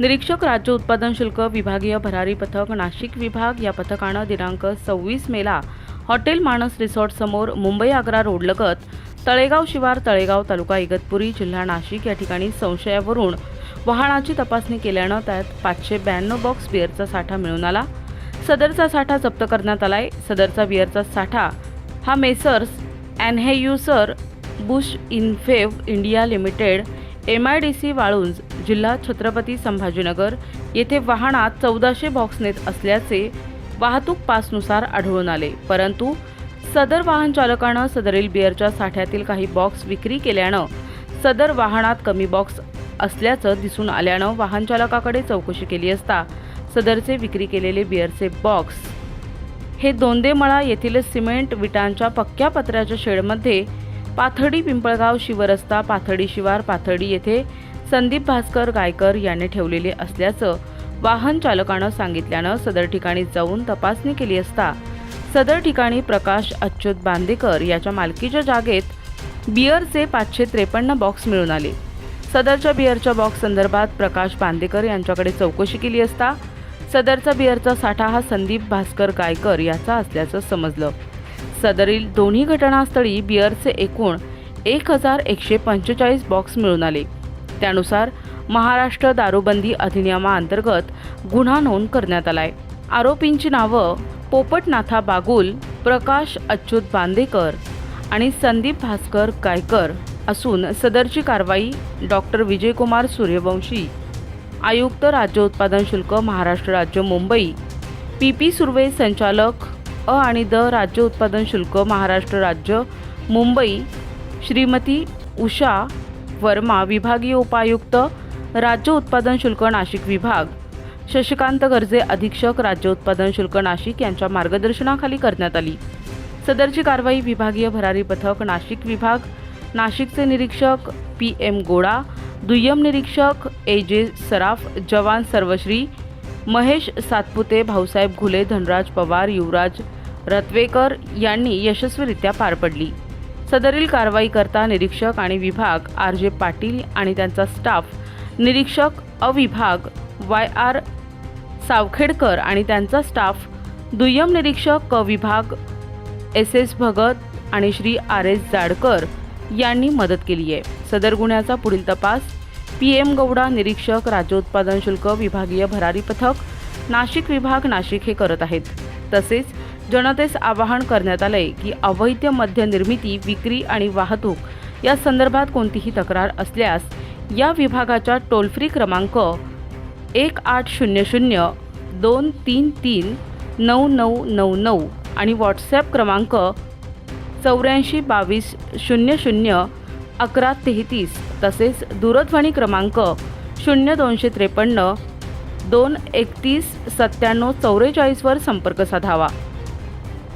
निरीक्षक राज्य उत्पादन शुल्क विभागीय भरारी पथक नाशिक विभाग या पथकानं दिनांक सव्वीस मेला हॉटेल मानस रिसॉर्टसमोर मुंबई आग्रा रोडलगत तळेगाव शिवार तळेगाव तालुका इगतपुरी जिल्हा नाशिक या ठिकाणी संशयावरून वाहनाची तपासणी केल्यानं त्यात पाचशे ब्याण्णव बॉक्स बिअरचा साठा मिळून आला. सदरचा साठा जप्त करण्यात आलाय. सदरचा बिअरचा साठा हा Messrs Anheuser Busch InBev India Limited M I D C Waluj जिल्हा छत्रपती संभाजीनगर येथे वाहनात चौदाशे बॉक्स नेत असल्याचे वाहतूक पासनुसार आढळून आले. परंतु सदर वाहन चालकानं सदरील बिअरच्या साठ्यातील काही बॉक्स विक्री केल्यानं सदर वाहनात कमी बॉक्स असल्याचं दिसून आल्यानं वाहन चालकाकडे चौकशी केली असता सदरचे विक्री केलेले बिअरचे बॉक्स हे दोंदेमळा येथील सिमेंट विटांच्या पक्क्या पत्र्याच्या शेडमध्ये पाथडी पिंपळगाव शिवरस्ता पाथडी शिवार पाथडी येथे संदीप भास्कर गायकर याने ठेवलेले असल्याचं वाहन चालकानं सांगितल्यानं सदर ठिकाणी जाऊन तपासणी केली असता सदर ठिकाणी प्रकाश अच्युत बांदेकर याच्या मालकीच्या जागेत बिअरचे पाचशे त्रेपन्न बॉक्स मिळून आले. सदरच्या बिअरच्या बॉक्स संदर्भात प्रकाश बांदेकर यांच्याकडे चौकशी केली असता सदरचा बिअरचा साठा हा संदीप भास्कर गायकर याचा असल्याचं समजलं. सदरील दोन्ही घटनास्थळी बिअरचे एकूण एक हजार एकशे पंचेचाळीस बॉक्स मिळून आले. त्यानुसार महाराष्ट्र दारूबंदी अधिनियमाअंतर्गत गुन्हा नोंद करण्यात आलाय. आरोपींची नावं पोपटनाथा बागुल प्रकाश अच्युत बांदेकर आणि संदीप भास्कर गायकर असून सदरची कारवाई डॉक्टर विजयकुमार सूर्यवंशी आयुक्त राज्य उत्पादन शुल्क महाराष्ट्र राज्य मुंबई पी पी सुर्वे संचालक अ आणि द राज्य उत्पादन शुल्क महाराष्ट्र राज्य मुंबई श्रीमती उषा वर्मा विभागीय उपायुक्त राज्य उत्पादन शुल्क नाशिक विभाग. शशिकांत गर्जे अधीक्षक राज्य उत्पादन शुल्क नाशिक यांच्या मार्गदर्शनाखाली करण्यात आली. सदरची कारवाई विभागीय भरारी पथक नाशिक विभाग नाशिकचे निरीक्षक पी एम गोडा दुय्यम निरीक्षक ए जे सराफ जवान सर्वश्री महेश सातपुते भाऊसाहेब घुले धनराज पवार युवराज रत्वेकर यांनी यशस्वीरित्या पार पडली. सदरील कारवाई करता निरीक्षक आणि विभाग आर जे पाटील आणि त्यांचा स्टाफ निरीक्षक अविभाग वाय आर सावखेडकर आणि त्यांचा स्टाफ दुय्यम निरीक्षक क विभाग एस एस भगत आणि श्री आर एस जाडकर यांनी मदत केली आहे. सदर गुन्ह्याचा पुढील तपास पी एम गौडा निरीक्षक राज्य उत्पादन शुल्क विभागीय भरारी पथक नाशिक विभाग नाशिक हे करत आहेत. तसेच जनतेस आवाहन करण्यात आलंय की अवैध मद्य निर्मिती विक्री आणि वाहतूक या संदर्भात कोणतीही तक्रार असल्यास या विभागाच्या टोल फ्री क्रमांक एक आठ शून्य शून्य दोन तीन तीन नऊ नऊ नऊ नऊ आणि व्हॉट्सॲप क्रमांक चौऱ्याऐंशी बावीस शून्य शून्य अकरा तेहतीस तसेच दूरध्वनी क्रमांक शून्य दोनशे त्रेपन्न दोन एकतीस सत्त्याण्णव चौवेचाळीसवर संपर्क साधावा.